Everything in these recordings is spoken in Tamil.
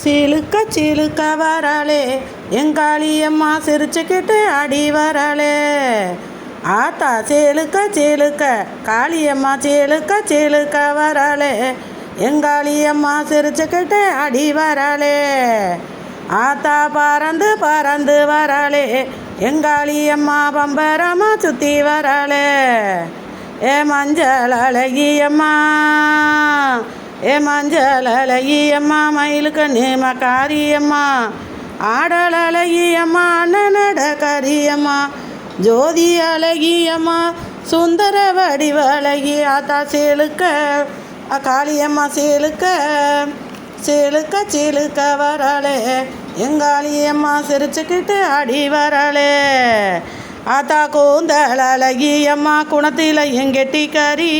சீலுக்க சீலுக்க வரலே எங்காளியம்மா சிரிச்சுக்கிட்டு அடி வரலே ஆத்தா சீலுக்க சீலுக்க காளியம்மா சீலுக்க சீலுக்க வரலே எங்காளியம்மா சிரிச்சுக்கிட்டு அடி வரலே ஆத்தா பறந்து பறந்து வரலே எங்காளியம்மா பம்பரமா சுற்றி வரலே ஏ மஞ்சள் அழகியம்மா. ஏ மஞ்சள் அழகியம்மா மயிலுக்கு நேம காரியம்மா ஆடல் அழகியம்மா அண்ணனட கரியம்மா ஜோதி அழகியம்மா சுந்தர வடிவ அழகி ஆத்தா சேலுக்க காளியம்மா சேலுக்க சேலுக்க சேலுக்க வராளே எங்காளியம்மா சிரிச்சுக்கிட்டு அடி வராளே ஆத்தா கூந்தல் அழகியம்மா குணத்தில் எங்கெட்டிக்காரி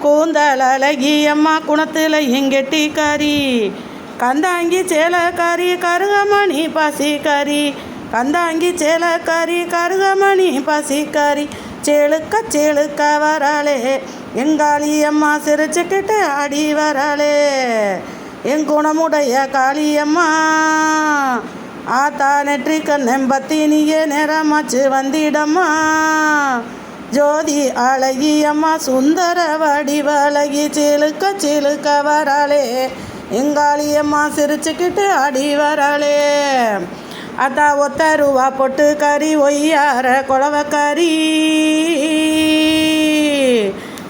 கூந்தல் அழகியம்மா குணத்தில் எங்கெட்டிக்காரி கந்தாங்கி சேலக்காரி கருகமணி பசிக்காரி. கந்தாங்கி சேலக்காரி கருகமணி பசிக்காரி. சேலுக்க சேலுக்க வராளே. எங்காளியம்மா சிரிச்சுக்கிட்டு ஆடி வராளே. என் குணமுடைய காளியம்மா ஆத்தா நெற்றிக்க கண்ணெம்பத்தி நீயே நேரமாச்சு வந்திடம்மா. ஜோதி அழகியம்மா சுந்தர வடிவ அழகி சிலுக்க சிலுக்க வராளே. எங்காளியம்மா சிரிச்சுக்கிட்டு அடி வராளே. அத்தா ஒத்த ரூபா பொட்டு கறி ஒய்யார குழவக்கறி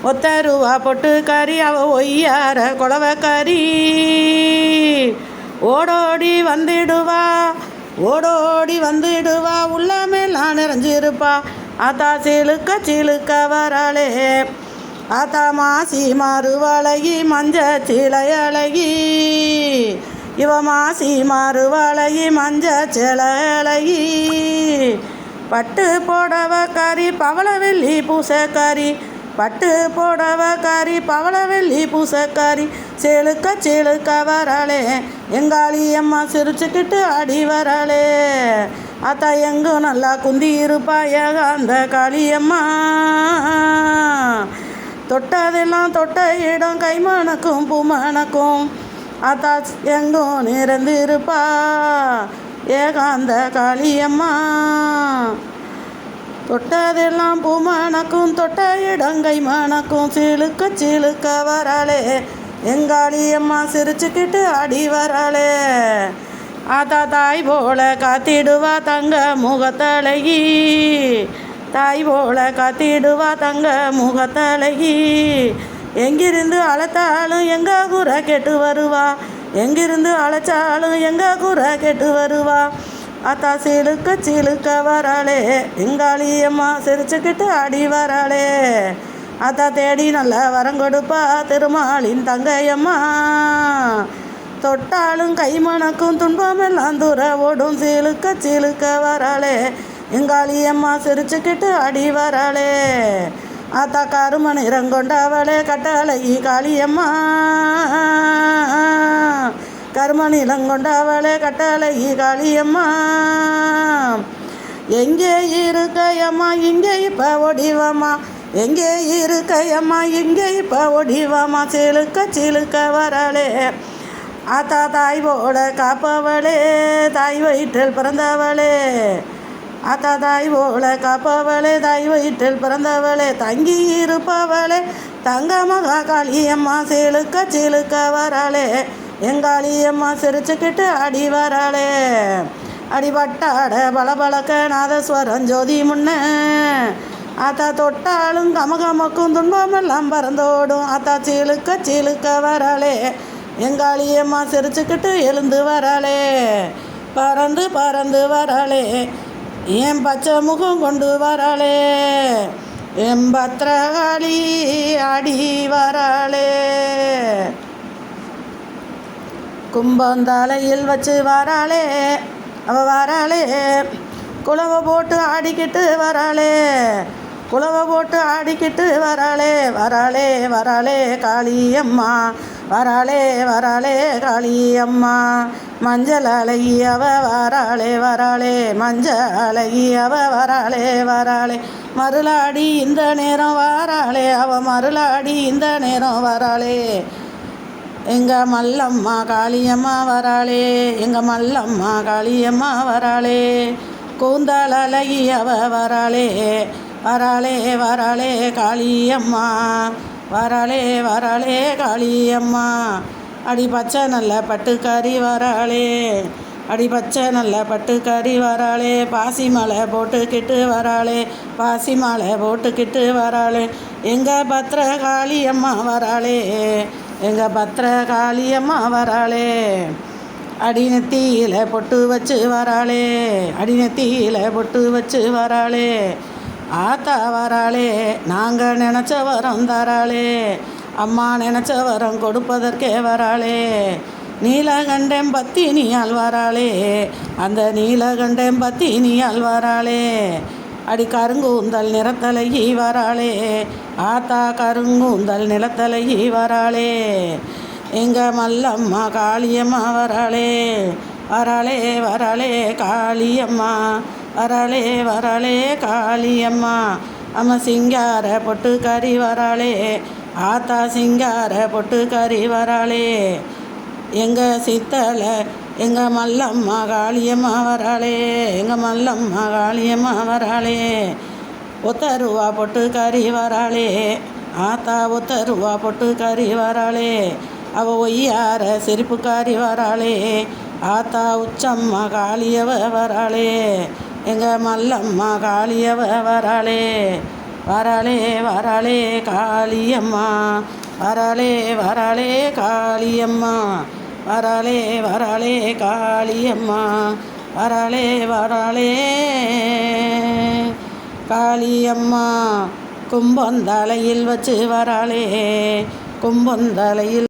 ஒத்த ரூபா பொட்டு கறி அவ ஒய்யார குழவக்கறி ஓடோடி வந்துடுவா ஓடோடி வந்துடுவா உள்ளமெல்லாம் நிறைஞ்சிருப்பா. ஆத்தா சிலுக்க சிலுக்க வராளே. ஆத்தா மாசி மாறுவழகி மஞ்ச சிலை அழகி இவ மாசி மாறுவழகி மஞ்ச சிலை பட்டு போடவ கறி பவளவெள்ளி பூசக்கறி பட்டு போடவ கறி பவளவெள்ளி பூசக்கறி சேலுக்க சேலுக்க வரலே எங்காளி அம்மா சிரிச்சுக்கிட்டு அடி வரலே அத்தா எங்கும் நல்லா குந்தி இருப்பாயாக ஏகாந்த காளியம்மா. தொட்டதெல்லாம் தொட்ட இடம் கைமானக்கும் பூமணக்கும் அத்தா எங்கும் நிறந்து இருப்பா ஏகாந்த காளியம்மா. தொட்டதெல்லாம் பூமானக்கும் தொட்ட இடம் கைமானக்கும். சிலுக்க சிலுக்க வராளே எங்காளியம்மா சிரிச்சுக்கிட்டு அடி வராளே. ஆத்தா தாய் போல காத்திடுவா தங்க முகத்தழகி. தாய் போல காத்திடுவா தங்க முகத்தழகி. எங்கிருந்து அழைத்தாலும் எங்க குறை கெட்டு வருவா. எங்கிருந்து அழைச்சாலும் எங்க குறை கெட்டு வருவா. அத்தா சிலுக்க சிலுக்க வராளே எங்காளியம்மா சிரிச்சுக்கிட்டு அடி வராளே. அத்தா தேடி நல்ல வரம் கொடுப்பா திருமாலின் தங்கையம்மா தொட்டாலும் கை கைமணக்கும் துன்பமெல்லாம் தூர ஓடும். சீலுக்க சீலுக்க வராளே எங்காளி அம்மா சிரிச்சுக்கிட்டு அடி வராளே. ஆத்தா கருமணி ரங்கொண்டவளே கட்டளை காளியம்மா கருமணி ரங்கொண்டவளே கட்டளை காளியம்மா எங்கே இருக்கையம்மா இங்கே இப்போ ஒடிவம்மா. எங்கே இருக்கையம்மா இங்கே இப்போ ஒடிவம்மா. சிலுக்க சிலுக்க வரலே ஆத்தா தாய் காப்பவளே தாய் வயிற்றில் பிறந்தவளே. ஆத்தா தாய் போல காப்பவளே தாய் வயிற்றில் பிறந்தவளே. தங்கி இருப்பவளே தங்க மகா காளியம்மா சிலுக்க சிலுக்க வராளே. எங்காளியம்மா சிரிச்சுக்கிட்டு அடி வராளே. அடிபட்டாட பளபளக்க நாதஸ்வரம் ஜோதி முன்ன. ஆத்தா தொட்டாலும் கமகமக்கும் துன்பமெல்லாம் பறந்தோடும். ஆத்தா சீலுக்க சீலுக்க வராளே. எங்காளியம்மா சிரிச்சுக்கிட்டு எழுந்து வராளே. பறந்து பறந்து வராளே. என் பச்சை முகம் கொண்டு வராளே? என் பத்திரகாளி அடி வராளே. கும்பந்தலையில் வச்சு வராளே. அவ வராளே. குழவை போட்டு ஆடிக்கிட்டு வராளே. குழவை போட்டு ஆடிக்கிட்டு வராளே. வராளே வராளே காளியம்மா. வராளே வராளே காளியம்மா. மஞ்சள் அழகி அவ வராளே வராளே. மஞ்சள் அழகி அவ வராளே வராளே. மருளாடி இந்த நேரம் வராளே அவ மருளாடி இந்த நேரம் வராளே. எங்கள் மல்லம்மா காளியம்மா வராளே. எங்கள் மல்லம்மா காளியம்மா வராளே. கூந்தாள் அழகி அவ வராளே. வராளே வராளே காளியம்மா. வராளே வராளே காளியம்மா. அடி பச்சை நல்ல பட்டுக்காரி வராளே. அடி பச்சை நல்ல பட்டுக்காரி வராளே. பாசி மலை போட்டுக்கிட்டு வராளே. பாசி மலை போட்டுக்கிட்டு வராளே. எங்கள் பத்திர காளியம்மா வராளே. எங்கள் பத்திர காளியம்மா வராளே. அடிநத்தியில் பொட்டு வச்சு வராளே. அடிநத்தியில் பொட்டு வச்சு வராளே. ஆத்தா வராளே நாங்கள் நினச்ச வரம் தராளே. அம்மா நினச்ச வரம் கொடுப்பதற்கே வராளே. நீலகண்டம் பத்தினியால் வராளே. அந்த நீலகண்டம் பத்தினியால் வராளே. அடி கருங்கூந்தல் நிறத்தலையி வராளே. ஆத்தா கருங்கூந்தல் நிலத்தலையி வராளே. எங்கள் மல்லம்மா காளியம்மா வராளே. வராளே வராளே காளியம்மா. வரளே வரளே காளியம்மா அம்மா. சிங்கார பொட்டு கறி வராளே ஆத்தா சிங்கார பொட்டு கறி வராளே எங்கள் சித்தலை எங்கள் மல்லம்மா காளியம்மா வராளே எங்கள் மல்லம்மா காளியம்மா வராளே ஒத்தருவா பொட்டு கறி வராளே ஆத்தா ஒத்தருவா பொட்டு கறி வராளே அவ ஒய்யார சிரிப்புக்காரி வராளே ஆத்தா உச்சம்மா காளியவ வராளே எங்கள் மல்லம்மா காளியவ வராளே வராளே வராளே காளியம்மா. வராளே வராளே காளியம்மா. வராளே வராளே காளியம்மா. வராளே வராளே காளியம்மா. கும்பந்தலையில் வச்சு வராளே கும்பந்தலையில்